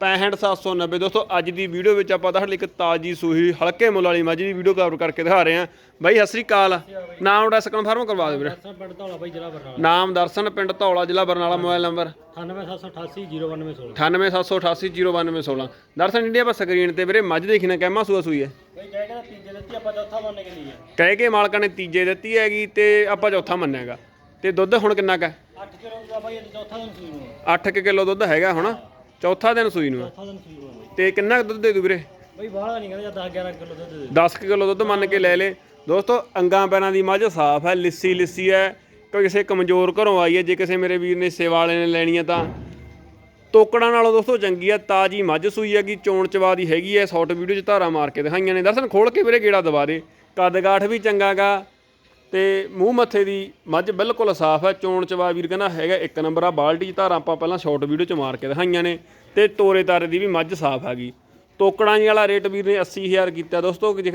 65790 ਦੋਸਤੋ ਅੱਜ ਦੀ ਵੀਡੀਓ ਵਿੱਚ ਆਪਾਂ ਤੁਹਾਡੇ ਲਈ ਇੱਕ ਤਾਜੀ ਸੂਹੀ ਹਲਕੇ ਮੁੱਲ ਵਾਲੀ ਮੱਝ ਦੀ ਵੀਡੀਓ ਕਵਰ ਕਰਕੇ ਦਿਖਾ ਰਹੇ ਹਾਂ। ਬਾਈ ਸਤਿ ਸ੍ਰੀ ਅਕਾਲ। ਨਾਮ ਐਡਰੈਸ ਕਨਫਰਮ ਕਰਵਾ ਦਿਓ ਵੀਰੇ। ਪਿੰਡ ਧੌਲਾ ਬਾਈ ਜ਼ਿਲ੍ਹਾ ਬਰਨਾਲਾ। ਨਾਮ ਦਰਸ਼ਨ ਪਿੰਡ ਧੌਲਾ ਜ਼ਿਲ੍ਹਾ Barnala mobile number 98788 9878809216 Darshan India ਪਰ ਸਕਰੀਨ ਤੇ ਵੀਰੇ ਮੱਝ ਦੇਖੀ ਨਾ ਕਹਿਮਾ ਸੂਆ ਸੂਈ ਹੈ। ਕਹਿ ਆਪਾਂ ਕੇ ਮਾਲਕਾਂ ਨੇ ਤੀਜੇ ਦਿੱਤੀ ਹੈਗੀ ਤੇ ਆਪਾਂ ਚੌਥਾ ਮੰਨਿਆਗਾ। ਤੇ ਦੁੱਧ ਹੁਣ ਕਿੰਨਾ ਕਾ 8 ਕਿਲੋ ਦਾ ਬਾਈ ਇਹ ਚੌਥਾ ਦਿਨ ਸੂਈ ਨੂੰ 8 ਕਿਲੋ ਦੁੱਧ ਹੈਗਾ ਹੁਣ। ਚੌਥਾ ਦਿਨ ਸੂਈ ਨੂੰ ਆ। ਚੌਥਾ ਦਿਨ ਸੂਈ ਨੂੰ ਬਾਈ। ਤੇ ਕਿੰਨਾ ਕੁ ਦੁੱਧ ਦੇ ਦੂ ਵੀਰੇ? ਬਈ ਬਾਹਲਾ ਨਹੀਂ ਕਹਿੰਦਾ 10 11 ਕਿਲੋ ਦੁੱਧ ਦੇ 10 ਕਿਲੋ ਦੁੱਧ ਮੰਨ ਕੇ ਲੈ ਲੇ। ਦੋਸਤੋ ਅੰਗਾਂ ਪੈਰਾਂ ਦੀ ਮੱਝ ਸਾਫ਼ ਹੈ ਲਿੱਸੀ ਲਿੱਸੀ ਹੈ। ਕੋਈ ਕਿਸੇ ਕਮਜ਼ੋਰ ਘਰੋਂ ਆਈ ਹੈ ਜੇ ਕਿਸੇ ਮੇਰੇ ਵੀਰ ਨੇ ਸੇਵਾ ਵਾਲੇ ਨੇ ਲੈਣੀ ਹੈ ਤਾਂ। ਤੋਕੜਾਂ ਨਾਲੋਂ ਦੋਸਤੋ ਚੰਗੀ ਹੈ ਤਾਜੀ ਮੱਝ ਸੂਈ ਹੈਗੀ ਚੋਣ ਚਵਾ ਦੀ ਹੈਗੀ ਹੈ ਸ਼ਾਰਟ ਵੀਡੀਓ 'ਚ ਧਾਰਾ ਮਾਰ ਕੇ ਦਿਖਾਈਆਂ ਨੇ। ਦਰਸ਼ਨ ਖੋਲ ਕੇ ਵੀਰੇ ਗੇੜਾ ਦਵਾ ਦੇ। ਕੱਦ ਕਾਠ ਵੀ ਚੰਗਾਗਾ ਤੇ ਮੂੰਹ ਮੱਥੇ ਦੀ ਮੱਝ ਬਿਲਕੁਲ ਸਾਫ਼ ਹੈ। ਚੋਣ ਚਵਾ ਵੀਰ ਕਹਿੰਦਾ ਹੈਗਾ ਇੱਕ ਨੰਬਰ ਆ, ਬਾਲਟੀ 'ਚ ਧਾਰਾ ਆਪਾਂ ਪਹਿਲਾਂ ਸ਼ਾਰਟ ਵੀਡੀਓ 'ਚ ਮਾਰ ਕੇ ਦਿਖਾਈਆਂ ਨੇ ਤੇ ਤੋਰੇ ਤਾਰੇ ਦੀ ਵੀ ਮੱਝ ਸਾਫ਼ ਹੈਗੀ ਤੋਕੜਾਂ ਜੀ ਵਾਲਾ ਰੇਟ ਵੀਰ ਨੇ 80000 ਕੀਤਾ। ਦੋਸਤੋ, ਜੇ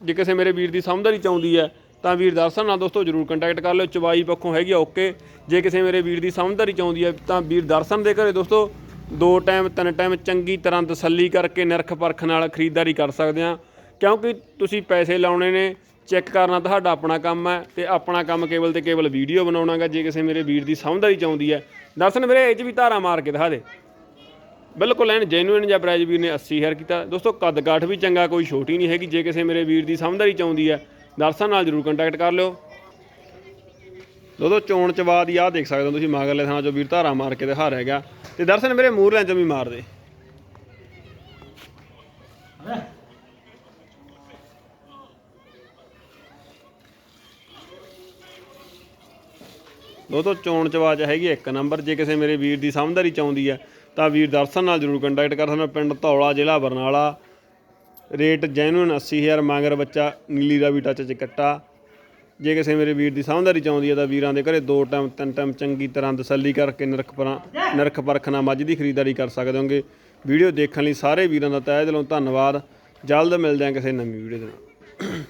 ਜੇ ਕਿਸੇ ਮੇਰੇ ਵੀਰ ਦੀ ਸਮਝਦਾਰੀ ਚਾਹੁੰਦੀ ਹੈ, ਤਾਂ ਵੀਰ ਦਰਸ਼ਨ ਨਾਲ ਦੋਸਤੋ ਜਰੂਰ ਕੰਟੈਕਟ ਕਰ ਲਿਓ। ਚਵਾਈ ਪੱਖੋਂ ਹੈਗੀ ਆ ਓਕੇ ਜੇ ਕਿਸੇ ਮੇਰੇ ਵੀਰ ਦੀ ਸਮਝਦਾਰੀ ਚਾਹੁੰਦੀ ਹੈ, ਤਾਂ ਵੀਰ ਦਰਸ਼ਨ ਦੇ ਘਰੇ ਦੋਸਤੋ ਦੋ ਟਾਈਮ ਤਿੰਨ ਟਾਈਮ ਚੰਗੀ ਤਰ੍ਹਾਂ ਤਸੱਲੀ ਕਰਕੇ ਨਿਰਖ ਪਰਖ ਨਾਲ ਖਰੀਦਦਾਰੀ ਕਰ ਸਕਦੇ ਆ ਕਿਉਂਕਿ ਤੁਸੀਂ ਪੈਸੇ ਲਾਉਣੇ ਨੇ ਚੈੱਕ ਕਰਨਾ ਤੁਹਾਡਾ ਆਪਣਾ ਕੰਮ ਹੈ ਤੇ ਆਪਣਾ ਕੰਮ ਕੇਵਲ ਤੇ ਕੇਵਲ ਵੀਡੀਓ ਬਣਾਉਣਾਗਾ, ਜੇ ਕਿਸੇ ਮੇਰੇ ਵੀਰ ਦੀ ਸਮਝਦਾਰੀ ਚਾਹੁੰਦੀ ਹੈ। ਦਰਸ਼ਨ ਵੀਰੇ, ਇਹ 'ਚ ਵੀ ਧਾਰਾ ਮਾਰ ਕੇ ਦਿਖਾ ਦੇ। ਬਿਲਕੁਲ ਐਨ ਜੈਨੂਇਨ ਜਿਹਾ ਪ੍ਰਾਈਜ਼ ਵੀਰ ਨੇ 80000 ਕੀਤਾ। ਦੋਸਤੋ ਕੱਦ ਕਾਠ ਵੀ ਚੰਗਾ, ਕੋਈ ਛੋਟੀ ਨਹੀਂ ਹੈਗੀ, ਜੇ ਕਿਸੇ ਮੇਰੇ ਵੀਰ ਦੀ ਸਮਝਦਾਰੀ ਚਾਹੁੰਦੀ ਹੈ ਦਰਸ਼ਨ ਨਾਲ ਜਰੂਰ ਕੰਟੈਕਟ ਕਰ ਲਿਓ। ਦੋਸਤੋ, ਚੋਣ ਚ ਬਾਅਦ ਆਹ ਦੇਖ ਸਕਦੇ ਹੋ ਤੁਸੀਂ, ਮਗਰਲੇ ਥਾਂ ਚੋਂ ਵੀਰ ਧਾਰਾ ਮਾਰ ਕੇ ਦਿਖਾ ਰਿਹਾ ਹੈਗਾ। ਤੇ ਦਰਸ਼ਨ ਮੇਰੇ ਮੂਰਲਿਆਂ ਚੋਂ ਵੀ ਮਾਰ ਦੇ ਦੋਸਤੋ ਚੋਣ ਚਵਾਜ ਹੈਗੀ ਇੱਕ ਨੰਬਰ। ਜੇ ਕਿਸੇ ਮੇਰੇ ਵੀਰ ਦੀ ਸਮਝਦਾਰੀ ਚਾਹੁੰਦੀ ਹੈ ਤਾਂ ਵੀਰ ਦਰਸ਼ਨ ਨਾਲ ਜਰੂਰ ਕੰਟੈਕਟ ਕਰ ਸਕਦਾ। ਪਿੰਡ ਧੌਲਾ, ਜ਼ਿਲ੍ਹਾ ਬਰਨਾਲਾ। ਰੇਟ ਜੈਨੂਨ 80000 ਮੰਗਰ ਬੱਚਾ, ਨੀਲੀ ਦਾ ਵੀ ਟੱਚ ਚ ਕੱਟਾ। ਜੇ ਕਿਸੇ ਮੇਰੇ ਵੀਰ ਦੀ ਸਮਝਦਾਰੀ ਚਾਹੁੰਦੀ ਹੈ ਤਾਂ ਵੀਰਾਂ ਦੇ ਘਰੇ ਦੋ ਟਾਈਮ, ਤਿੰਨ ਟਾਈਮ ਚੰਗੀ ਤਰ੍ਹਾਂ ਤਸੱਲੀ ਕਰਕੇ ਨਿਰਖ ਪਰਾਂ ਨਿਰਖ ਪਰਖ ਮੱਝ ਦੀ ਖਰੀਦਦਾਰੀ ਕਰ ਸਕਦੇ ਹੋਗੇ। ਵੀਡੀਓ ਦੇਖਣ ਲਈ ਸਾਰੇ ਵੀਰਾਂ ਦਾ ਤਹਿ ਦਿਲੋਂ ਧੰਨਵਾਦ। ਜਲਦ ਮਿਲਦੇ ਹਾਂ ਕਿਸੇ ਨਵੀਂ ਵੀਡੀਓ ਦੇ ਨਾਲ।